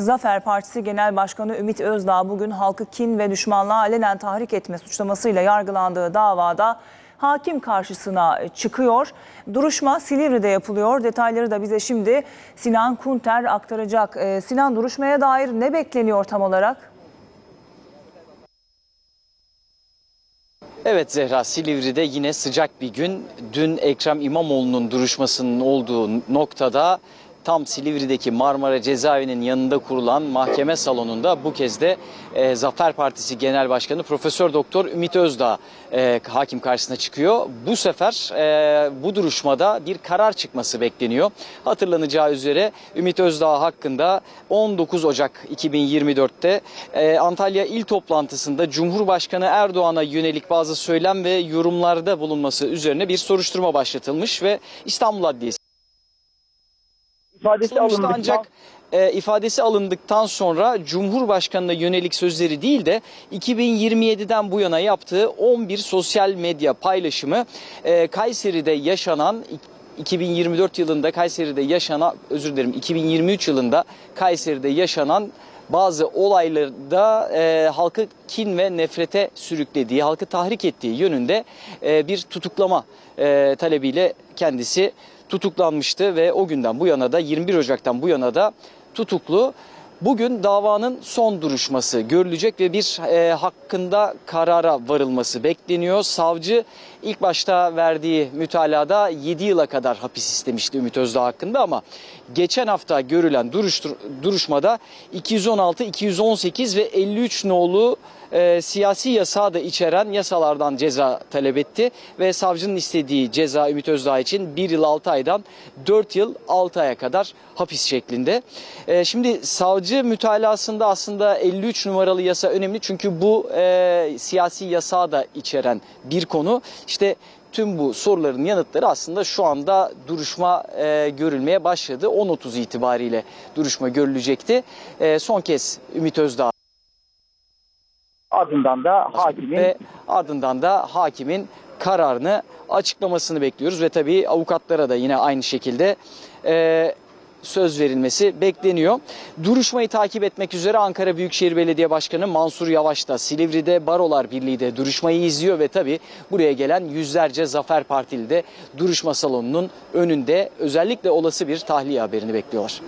Zafer Partisi Genel Başkanı Ümit Özdağ bugün halkı kin ve düşmanlığa alenen tahrik etme suçlamasıyla yargılandığı davada hakim karşısına çıkıyor. Duruşma Silivri'de yapılıyor. Detayları da bize şimdi Sinan Kunter aktaracak. Ee, Sinan duruşmaya dair ne bekleniyor tam olarak? Evet Zehra Silivri'de yine sıcak bir gün. Dün Ekrem İmamoğlu'nun duruşmasının olduğu noktada tam Silivri'deki Marmara Cezaevi'nin yanında kurulan mahkeme salonunda bu kez de e, Zafer Partisi Genel Başkanı Profesör Doktor Ümit Özdağ e, hakim karşısına çıkıyor. Bu sefer e, bu duruşmada bir karar çıkması bekleniyor. Hatırlanacağı üzere Ümit Özdağ hakkında 19 Ocak 2024'te e, Antalya İl Toplantısında Cumhurbaşkanı Erdoğan'a yönelik bazı söylem ve yorumlarda bulunması üzerine bir soruşturma başlatılmış ve İstanbul Adliyesi ifadesi Sonuçta alındı. ancak e, ifadesi alındıktan sonra Cumhurbaşkanı'na yönelik sözleri değil de 2027'den bu yana yaptığı 11 sosyal medya paylaşımı e, Kayseri'de yaşanan 2024 yılında Kayseri'de yaşanan özür dilerim 2023 yılında Kayseri'de yaşanan bazı olaylarda e, halkı kin ve nefrete sürüklediği, halkı tahrik ettiği yönünde e, bir tutuklama e, talebiyle kendisi tutuklanmıştı ve o günden bu yana da 21 Ocak'tan bu yana da tutuklu. Bugün davanın son duruşması görülecek ve bir e, hakkında karara varılması bekleniyor. Savcı ilk başta verdiği mütalada 7 yıla kadar hapis istemişti Ümit Özdağ hakkında ama geçen hafta görülen duruş, duruşmada 216, 218 ve 53 nolu e, siyasi yasağı da içeren yasalardan ceza talep etti ve savcının istediği ceza Ümit Özdağ için 1 yıl 6 aydan 4 yıl 6 aya kadar hapis şeklinde. E, şimdi savcı mütalasında aslında 53 numaralı yasa önemli çünkü bu e, siyasi yasağı da içeren bir konu. İşte tüm bu soruların yanıtları aslında şu anda duruşma e, görülmeye başladı. 10.30 itibariyle duruşma görülecekti. E, son kez Ümit Özdağ Ardından da hakimin ve ardından da hakimin kararını açıklamasını bekliyoruz ve tabii avukatlara da yine aynı şekilde e, söz verilmesi bekleniyor. Duruşmayı takip etmek üzere Ankara Büyükşehir Belediye Başkanı Mansur Yavaş da Silivri'de Barolar Birliği de duruşmayı izliyor ve tabii buraya gelen yüzlerce Zafer Partili de duruşma salonunun önünde özellikle olası bir tahliye haberini bekliyorlar.